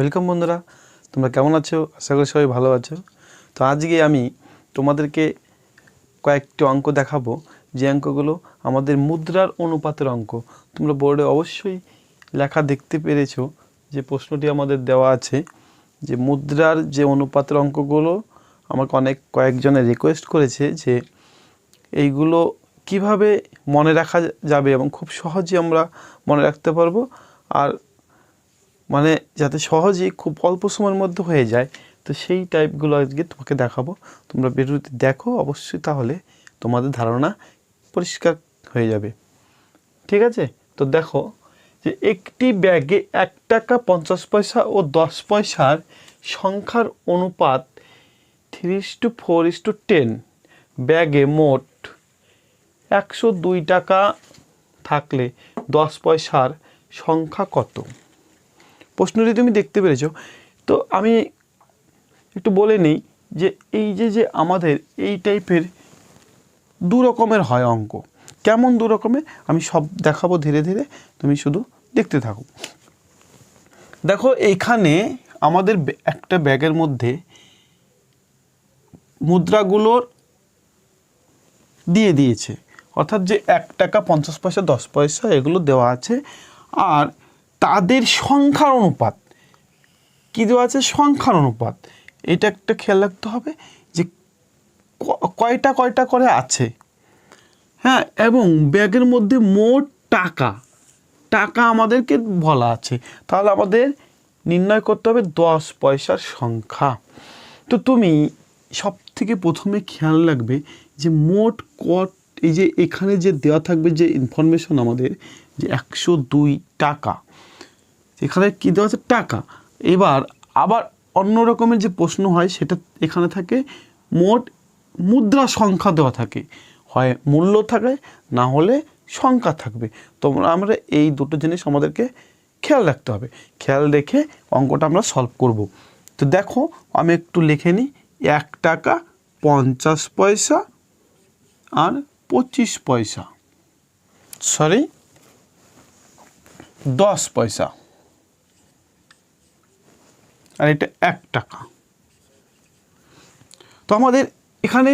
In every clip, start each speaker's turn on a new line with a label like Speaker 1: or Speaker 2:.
Speaker 1: Welcome বন্ধুরা। তোমরা কেমন আছো? আশা করি সবাই ভালো আছো। তো আজকে আমি তোমাদেরকে কয়েকটি অঙ্ক দেখাবো। যে অঙ্কগুলো আমাদের মুদ্রার অনুপাতের অঙ্ক। তোমরা বোর্ডে অবশ্যই লেখা দেখতে পেরেছ যে প্রশ্নটি আমাদের দেওয়া আছে যে মুদ্রার যে অনুপাতের অঙ্কগুলো, আমাকে অনেক কয়েকজনে রিকোয়েস্ট করেছে যে এইগুলো কীভাবে মনে রাখা যাবে এবং খুব সহজে আমরা মনে রাখতে পারব। আর মানে যাতে সহজেই খুব অল্প সময়ের মধ্যে হয়ে যায়, তো সেই টাইপগুলো আজকে তোমাকে দেখাবো। তোমরা ভিডিওটি দেখো অবশ্যই তাহলে তোমাদের ধারণা পরিষ্কার হয়ে যাবে। ঠিক আছে? তো দেখো যে একটি ব্যাগে এক টাকা পঞ্চাশ পয়সা ও দশ পয়সার সংখ্যার অনুপাত three is to four is to ten ব্যাগে মোট একশো দুই টাকা থাকলে দশ পয়সার সংখ্যা কত? প্রশ্নটি তুমি দেখতে পেরেছ। তো আমি একটু বলে নিই যে এই যে যে আমাদের এই টাইপের দু রকমের হয় অঙ্ক। কেমন দু রকমের? আমি সব দেখাবো ধীরে ধীরে। তুমি শুধু দেখতে থাকো। দেখো এইখানে আমাদের একটা ব্যাগের মধ্যে মুদ্রাগুলোর দিয়ে দিয়েছে। অর্থাৎ যে এক টাকা পঞ্চাশ পয়সা, দশ পয়সা এগুলো দেওয়া আছে। আর তাদের সংখ্যার অনুপাত। কী দেওয়া আছে? সংখ্যার অনুপাত। এটা একটা খেয়াল রাখতে হবে যে কয়টা কয়টা করে আছে? হ্যাঁ এবং ব্যাগের মধ্যে মোট টাকা টাকা আমাদেরকে বলা আছে। তাহলে আমাদের নির্ণয় করতে হবে দশ পয়সার সংখ্যা। তো তুমি সব থেকে প্রথমে খেয়াল রাখবে যে মোট কট, এই যে এখানে যে দেওয়া থাকবে যে ইনফরমেশন আমাদের যে একশো দুই টাকা এখানে কী দেওয়া আছে? টাকা। এবার আবার অন্য রকমের যে প্রশ্ন হয়, সেটা এখানে থাকে, মোট মুদ্রা সংখ্যা দেওয়া থাকে। হয় মূল্য থাকে না হলে সংখ্যা থাকবে। তোমরা, আমরা এই দুটো জিনিস আমাদেরকে খেয়াল রাখতে হবে। খেয়াল রেখে অঙ্কটা আমরা সলভ করব। তো দেখো, আমি একটু লিখে নিই। এক টাকা পঞ্চাশ পয়সা আর পঁচিশ পয়সা। সরি দশ পয়সা। আর এটা এক টাকা। তো আমাদের এখানে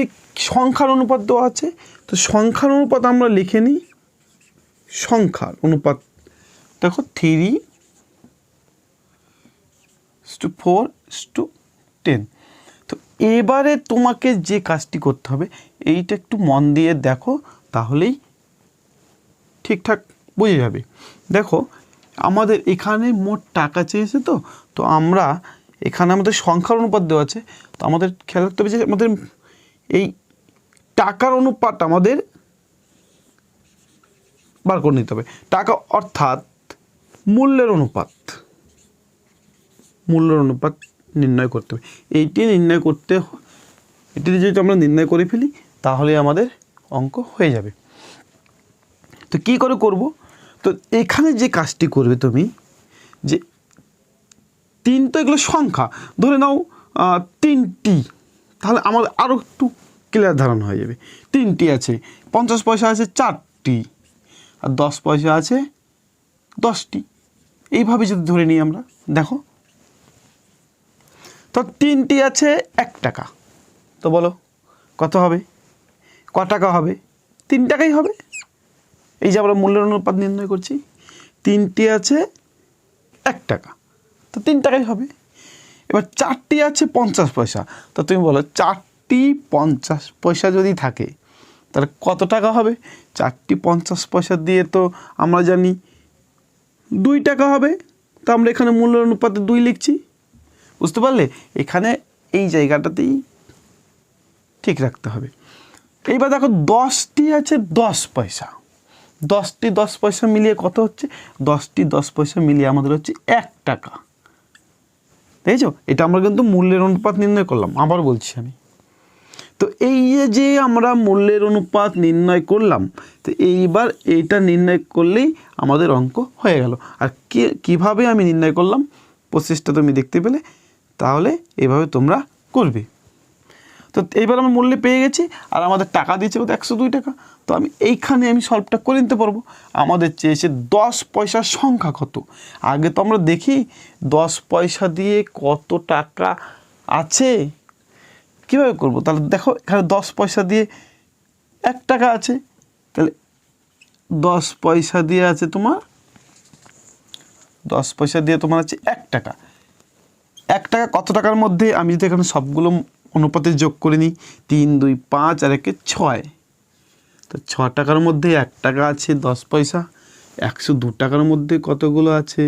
Speaker 1: সংখ্যার অনুপাত দেওয়া আছে। তো সংখ্যার অনুপাত আমরা লিখে নিই। সংখ্যার অনুপাত, দেখো three two four two ten তো এবারে তোমাকে যে কাজটি করতে হবে, এইটা একটু মন দিয়ে দেখো, তাহলেই ঠিকঠাক বুঝে যাবে। দেখো আমাদের এখানে মোট টাকা চেয়েছে তো তো আমরা এখানে আমাদের সংখ্যার অনুপাত দেওয়া আছে। তো আমাদের খেয়াল রাখতে হবে যে আমাদের এই টাকার অনুপাত আমাদের বার করে নিতে হবে। টাকা অর্থাৎ মূল্যের অনুপাত। মূল্যের অনুপাত নির্ণয় করতে হবে। এইটি নির্ণয় করতে এটি যদি আমরা নির্ণয় করে ফেলি তাহলে আমাদের অঙ্ক হয়ে যাবে। তো কী করে করব? তো এখানে যে কাজটি করবে তুমি, যে তিন তো এগুলো সংখ্যা, ধরে নাও তিনটি, তাহলে আমাদের আরও একটু ক্লিয়ার ধারণা হয়ে যাবে। তিনটি আছে, পঞ্চাশ পয়সা আছে চারটি, আর দশ পয়সা আছে দশটি। এইভাবে যদি ধরে নিই আমরা, দেখো। তো তিনটি আছে এক টাকা। তো বলো, কত হবে? ক টাকা হবে? তিন টাকাই হবে। এই যে আমরা মূল্যের অনুপাত নির্ণয় করছি, তিনটি আছে এক টাকা। তো তিন টাকাই হবে। এবার চারটি আছে পঞ্চাশ পয়সা। তো তুমি বলো, চারটি পঞ্চাশ পয়সা যদি থাকে, তাহলে কত টাকা হবে? চারটি পঞ্চাশ পয়সা দিয়ে তো আমরা জানি দুই টাকা হবে। তো আমরা এখানে মূল্য অনুপাতে দুই লিখছি। বুঝতে পারলে? এখানে এই জায়গাটাতেই ঠিক রাখতে হবে। এইবার দেখো, দশটি আছে দশ পয়সা। দশটি দশ পয়সা মিলিয়ে কত হচ্ছে? দশটি দশ পয়সা মিলিয়ে আমাদের হচ্ছে এক টাকা। দেখেছ? এটা আমরা কিন্তু মূল্যের অনুপাত নির্ণয় করলাম, আবার বলছি আমি। তো এই যে আমরা মূল্যের অনুপাত নির্ণয় করলাম, তো এইবার এইটা নির্ণয় করলেই আমাদের অঙ্ক হয়ে গেল। আর কে, কীভাবে আমি নির্ণয় করলাম? প্রসেসটা তুমি দেখতে পেলে, তাহলে এভাবে তোমরা করবে। তো এইবার আমরা মূল্যে পেয়ে গেছি, আর আমাদের টাকা দিয়েছে কত একশো দুই টাকা। তো আমি এইখানে আমি সলভটা করে নিতে পারব। আমাদের চেয়েছে দশ পয়সার সংখ্যা কত? আগে তো আমরা দেখি, দশ পয়সা দিয়ে কত টাকা আছে? কীভাবে করব? তাহলে দেখো, এখানে দশ পয়সা দিয়ে এক টাকা আছে। তাহলে দশ পয়সা দিয়ে আছে তোমার, দশ পয়সা দিয়ে তোমার আছে এক টাকা। এক টাকা কত টাকার মধ্যে আমি যদি এখানে সবগুলো অনুপাতে যোগ করে নিই তিন, দুই, পাঁচ আর একে ছয়। তো ছ টাকার মধ্যে এক টাকা আছে দশ পয়সা, একশো দু টাকার মধ্যে কতগুলো আছে?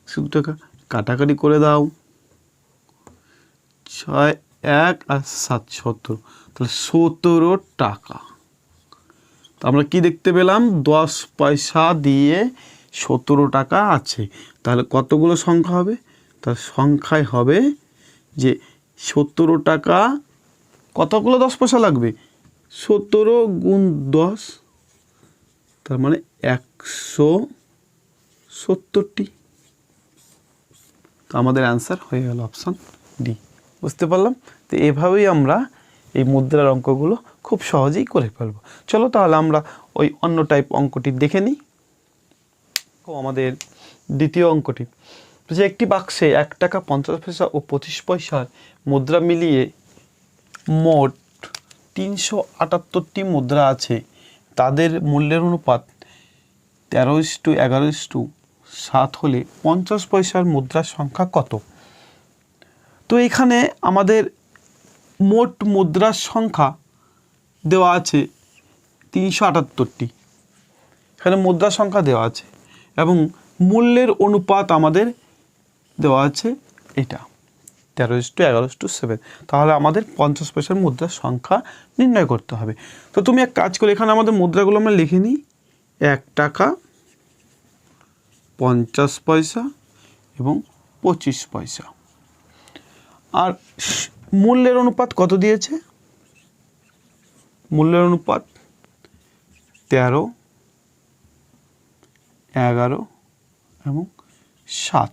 Speaker 1: একশো দু টাকা। কাটাকাটি করে দাও। ছয়, এক আর সাত সতেরো তাহলে সতেরো টাকা। তো আমরা কি দেখতে পেলাম? দশ পয়সা দিয়ে সতেরো টাকা আছে। তাহলে কতগুলো সংখ্যা হবে? তার সংখ্যায় হবে যে সতেরো টাকা। কতগুলো দশ পয়সা লাগবে? সতেরো গুণ দশ, তার মানে একশো সত্তরটি। তো আমাদের অ্যান্সার হয়ে গেল অপশান ডি বুঝতে পারলাম? তো এভাবেই আমরা এই মুদ্রার অঙ্কগুলো খুব সহজেই করে ফেলব। চলো তাহলে আমরা ওই অন্য টাইপ অঙ্কটি দেখে নিই। আমাদের দ্বিতীয় অঙ্কটি। যে একটি বাক্সে এক টাকা পঞ্চাশ পয়সা ও পঁচিশ পয়সার মুদ্রা মিলিয়ে মোট তিনশো আটাত্তরটি মুদ্রা আছে। তাদের মূল্যের অনুপাত তেরো ইস্টু এগারো ইস্টু সাত হলে পঞ্চাশ পয়সার মুদ্রার সংখ্যা কত? তো এখানে আমাদের মোট মুদ্রার সংখ্যা দেওয়া আছে তিনশো আটাত্তরটি। এখানে মুদ্রার সংখ্যা দেওয়া আছে এবং মূল্যের অনুপাত আমাদের দেওয়া আছে এটা। তেরো টু এগারো টু সেভেন তাহলে আমাদের পঞ্চাশ পয়সার মুদ্রার সংখ্যা নির্ণয় করতে হবে। তো তুমি এক কাজ করে, এখানে আমাদের মুদ্রাগুলো আমরা লিখে নিই। এক টাকা, পঞ্চাশ পয়সা এবং পঁচিশ পয়সা। আর মূল্যের অনুপাত কত দিয়েছে? মূল্যের অনুপাত তেরো, এগারো এবং সাত।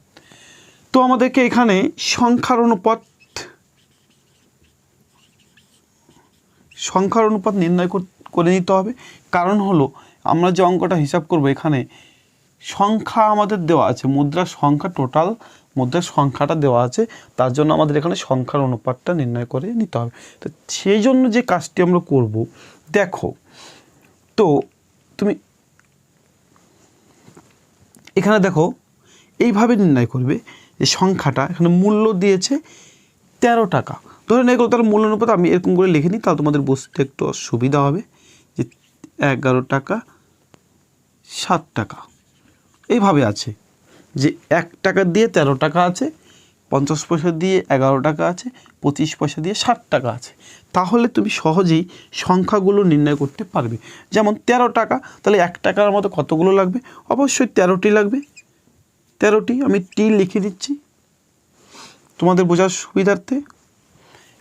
Speaker 1: তো আমাদেরকে এখানে সংখ্যার অনুপাত সংখ্যার অনুপাত নির্ণয় করে নিতে হবে। কারণ হলো, আমরা যে অঙ্কটা হিসাব করব এখানে, সংখ্যা আমাদের দেওয়া আছে মুদ্রার সংখ্যা টোটাল মুদ্রার সংখ্যাটা দেওয়া আছে, তার জন্য আমাদের এখানে সংখ্যার অনুপাতটা নির্ণয় করে নিতে হবে। তো সেই জন্য যে কাজটি আমরা করব, দেখো, তো তুমি এখানে দেখো, এইভাবে নির্ণয় করবে যে সংখ্যাটা এখানে মূল্য দিয়েছে তেরো টাকা। ধরেন এগুলো তার মূল্য অনুপাত আমি এরকম করে লিখে নিই, তাহলে তোমাদের বুঝতে একটু সুবিধা হবে যে এগারো টাকা, সাত টাকা। এইভাবে আছে যে এক টাকা দিয়ে তেরো টাকা আছে, পঞ্চাশ পয়সা দিয়ে এগারো টাকা আছে, পঁচিশ পয়সা দিয়ে ষাট টাকা আছে। তাহলে তুমি সহজেই সংখ্যাগুলো নির্ণয় করতে পারবে। যেমন তেরো টাকা, তাহলে এক টাকার মতো কতগুলো লাগবে? অবশ্যই তেরোটি লাগবে। তেরোটি আমি টি লিখে দিচ্ছি তোমাদের বোঝার সুবিধার্থে।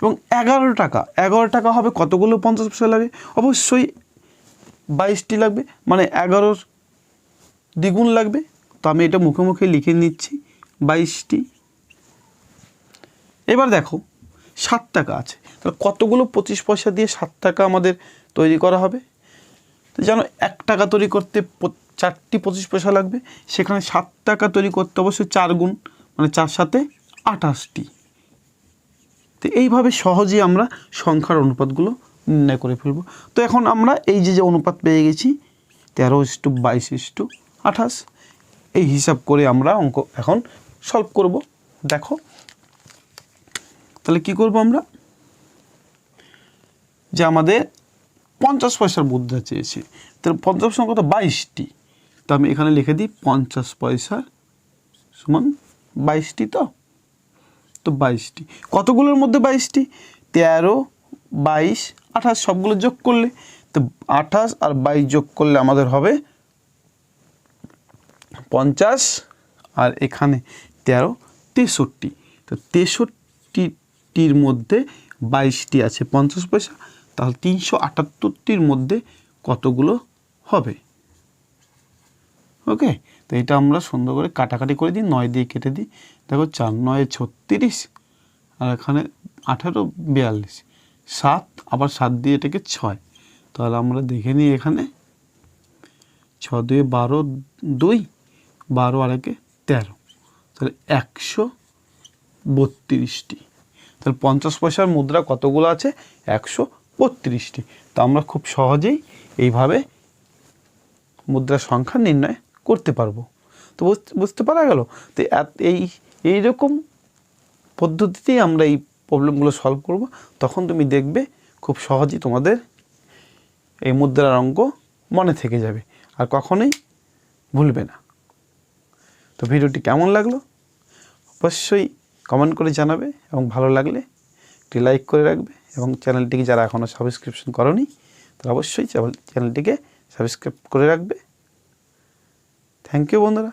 Speaker 1: এবং এগারো টাকা এগারো টাকা হবে কতগুলো পঞ্চাশ পয়সা লাগে অবশ্যই বাইশটি লাগবে মানে এগারোর দ্বিগুণ লাগবে। তো আমি এটা মুখে মুখে লিখে নিচ্ছি বাইশটি এবার দেখো, সাত টাকা আছে। তাহলে কতগুলো পঁচিশ পয়সা দিয়ে সাত টাকা আমাদের তৈরি করা হবে? জানো, এক টাকা তৈরি করতে চারটি পঁচিশ পয়সা লাগবে। সেখানে সাত টাকা তৈরি করতে অবশ্যই চার গুণ মানে চার সাথে আঠাশটি। তো এইভাবে সহজেই আমরা সংখ্যার অনুপাতগুলো নির্ণয় করে ফেলব। তো এখন আমরা এই যে যে অনুপাত পেয়ে গেছি, তেরো ইস্টু বাইশ ইস্টু আঠাশ, এই হিসাব করে আমরা অঙ্ক এখন সলভ করব। দেখো, তাহলে কি করব আমরা? যে আমাদের পঞ্চাশ পয়সার মুদ্রা চেয়েছে, তাহলে পঞ্চাশ সংখ্যা তো বাইশটি। তো আমি এখানে লিখে দিই পঞ্চাশ পয়সার সমান বাইশটি তো? তো বাইশটি। কতগুলোর মধ্যে বাইশটি? তেরো, বাইশ, আঠাশ, সবগুলো যোগ করলে? তো আঠাশ আর বাইশ যোগ করলে আমাদের হবে পঞ্চাশ আর এখানে তেরো, তেষট্টি। তো তেষট্টিটির মধ্যে বাইশটি আছে পঞ্চাশ পয়সা, তাহলে তিনশো আটাত্তরটির মধ্যে কতগুলো হবে? ওকে? তো এটা আমরা সুন্দর করে কাটাকাটি করে দিই, নয় দিয়ে কেটে দিই। দেখো চার, নয়, ছত্রিশ, আর এখানে আঠারো, বিয়াল্লিশ, সাত, আবার সাত দিয়ে এটাকে ছয়। তাহলে আমরা দেখে নিই এখানে, ছ দুয়ে বারো, দুই, বারো আর একে তেরো। তাহলে একশো বত্রিশটি। তাহলে পঞ্চাশ পয়সার মুদ্রা কতগুলো আছে? একশো বত্রিশটি। তো আমরা খুব সহজেই এইভাবে মুদ্রার সংখ্যা নির্ণয় করতে পারব। তো বুঝ- বুঝতে পারা গেল? তো এত- এই এইরকম পদ্ধতিতেই আমরা এই প্রবলেমগুলো সলভ করব। তখন তুমি দেখবে খুব সহজেই তোমাদের এই মুদ্রার অঙ্ক মনে থেকে যাবে আর কখনোই ভুলবে না। তো ভিডিওটি কেমন লাগল? অবশ্যই কমেন্ট করে জানাবে এবং ভালো লাগলে একটি লাইক করে রাখবে এবং চ্যানেলটিকে যারা এখনও সাবস্ক্রিপশন করনি, তারা অবশ্যই চ্যানেলটিকে সাবস্ক্রাইব করে রাখবে। থ্যাংক ইউ বন্ধুরা।